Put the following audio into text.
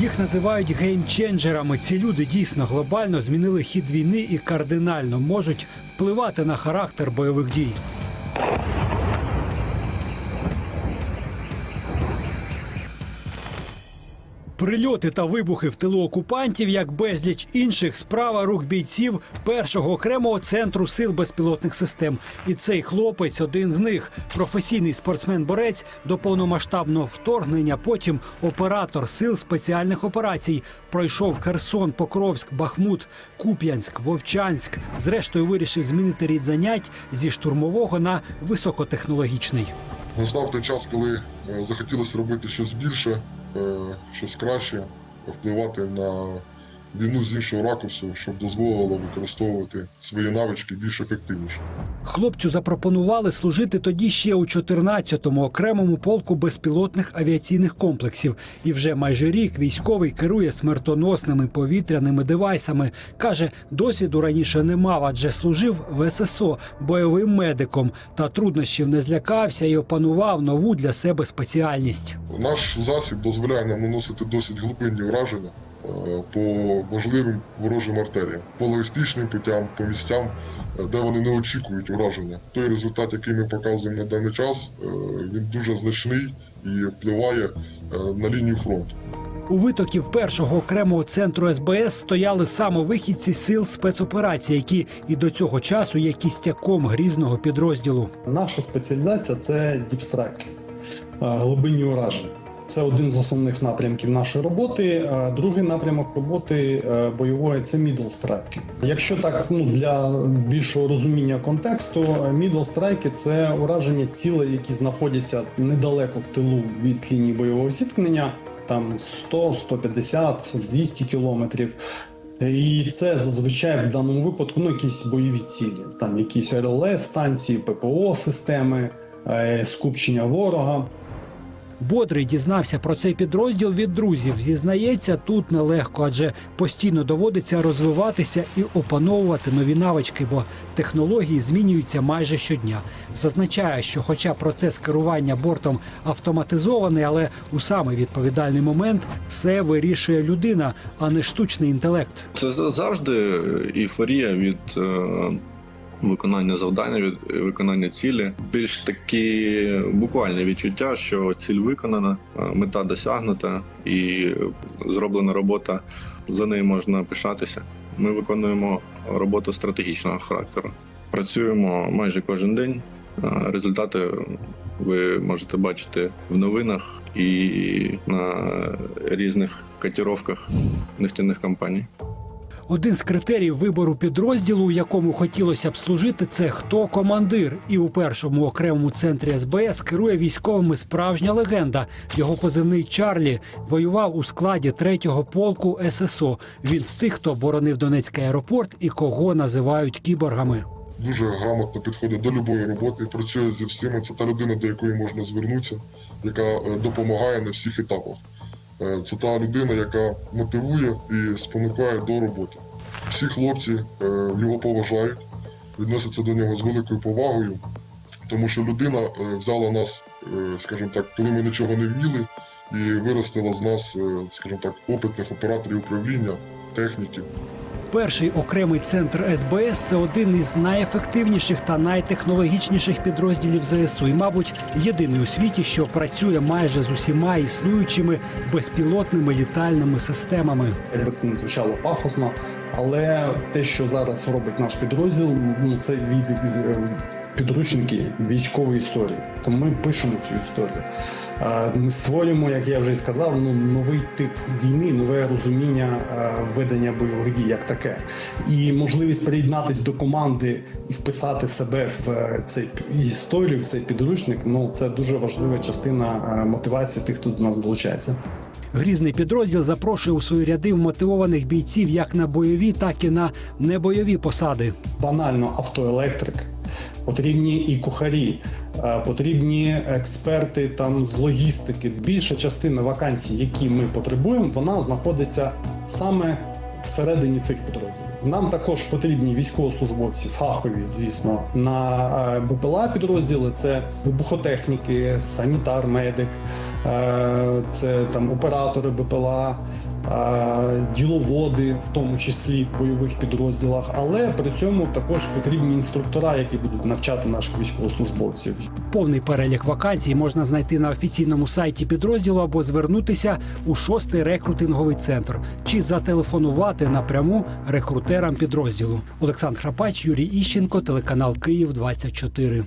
Їх називають геймченджерами. Ці люди дійсно глобально змінили хід війни і кардинально можуть впливати на характер бойових дій. Прильоти та вибухи в тилу окупантів, як безліч інших, справа рук бійців першого окремого центру сил безпілотних систем. І цей хлопець один з них професійний спортсмен-борець до повномасштабного вторгнення. Потім оператор сил спеціальних операцій пройшов Херсон, Покровськ, Бахмут, Куп'янськ, Вовчанськ. Зрештою вирішив змінити рід занять зі штурмового на високотехнологічний. Настав той час, коли е, захотілося робити щось більше, щось краще, впливати на війну з іншого ракурсу, щоб дозволило використовувати свої навички більш ефективніше. Хлопцю запропонували служити тоді ще у 14-му окремому полку безпілотних авіаційних комплексів. І вже майже рік військовий керує смертоносними повітряними девайсами. Каже, досвіду раніше не мав, адже служив в ССО бойовим медиком. Та труднощів не злякався і опанував нову для себе спеціальність. Наш засіб дозволяє нам наносити досить глибинні враження по можливим ворожим артеріям, по логістичним путям, по місцям, е, де вони не очікують ураження. Той результат, який ми показуємо на даний час, е, він дуже значний і впливає е, на лінію фронту. У витоків першого окремого центру СБС стояли самовихідці сил спецоперацій, які і до цього часу є кістяком грізного підрозділу. Наша спеціалізація це діпстрайк, глибинні ураження. Це один з основних напрямків нашої роботи. А Другий напрямок роботи е, бойової це мідлстрайки. Якщо так ну для більшого розуміння контексту, мідлстрайки це ураження цілей, які знаходяться недалеко в тилу від лінії бойового зіткнення, там 100, 150, 200 кілометрів. І це зазвичай в даному випадку ну, якісь бойові цілі, там якісь РЛС станції, ППО системи, е, скупчення ворога. Бодрий дізнався про цей підрозділ від друзів. Зізнається, тут нелегко, адже постійно доводиться розвиватися і опановувати нові навички, бо технології змінюються майже щодня. Зазначає, що, хоча процес керування бортом автоматизований, але у самий відповідальний момент все вирішує людина, а не штучний інтелект. Це завжди ейфорія від е, виконання завдання, виконання цілі. Більш такі буквальне відчуття, що ціль виконана, е, мета досягнута і зроблена робота. За нею можна пишатися. Ми виконуємо роботу стратегічного характеру. Працюємо майже кожен день. Е, Результати ви можете бачити в новинах і на різних котировках нефтяних компаній. Один з критеріїв вибору підрозділу, у якому хотілося б служити, це хто командир. І у першому окремому центрі СБС керує військовими справжня легенда. Його позивний Чарлі воював у складі третього полку ССО. Він з тих, хто боронив Донецький аеропорт і кого називають кіборгами. дуже грамотно підходить до будь-якої роботи, працює зі всіма. Це та людина, до якої можна звернутися, яка е, допомагає на всіх етапах. Е, Це та людина, яка мотивує і спонукає до роботи. Всі хлопці е, його поважають, відносяться до нього з великою повагою, тому що людина е, взяла нас, е, скажімо так, коли ми нічого не вміли, і виростила з нас, е, скажімо так, опитних операторів управління, техніків. Перший окремий центр СБС це один із найефективніших та найтехнологічніших підрозділів ЗСУ. І, мабуть, єдиний у світі, що працює майже з усіма існуючими безпілотними літальними системами. Якби це не звучало пафосно, але те, що зараз робить наш підрозділ, ну це від е, підручники військової історії. Тому ми пишемо цю історію. Ми створюємо, як я вже і сказав, ну новий тип війни, нове розуміння ведення бойових дій як таке, і можливість приєднатись до команди і вписати себе в е, цей історію, в цей підручник. Ну це дуже важлива частина е, мотивації тих, хто до нас долучається. Грізний підрозділ запрошує у свої ряди вмотивованих бійців як на бойові, так і на небойові посади. банально автоелектрик, потрібні і кухарі, е, потрібні експерти там з логістики. Більша частина вакансій, які ми потребуємо, вона знаходиться саме всередині цих підрозділів. Нам також потрібні військовослужбовці, фахові, звісно, на е, БПЛА підрозділи це вибухотехніки, санітар, медик. Е, це там оператори БПЛА, е, діловоди, в тому числі в бойових підрозділах. Але при цьому також потрібні інструктора, які будуть навчати наших військовослужбовців. Повний перелік вакансій можна знайти на офіційному сайті підрозділу або звернутися у шостий рекрутинговий центр чи зателефонувати напряму рекрутерам підрозділу. Олександр Храпач, Юрій Іщенко, телеканал Київ 24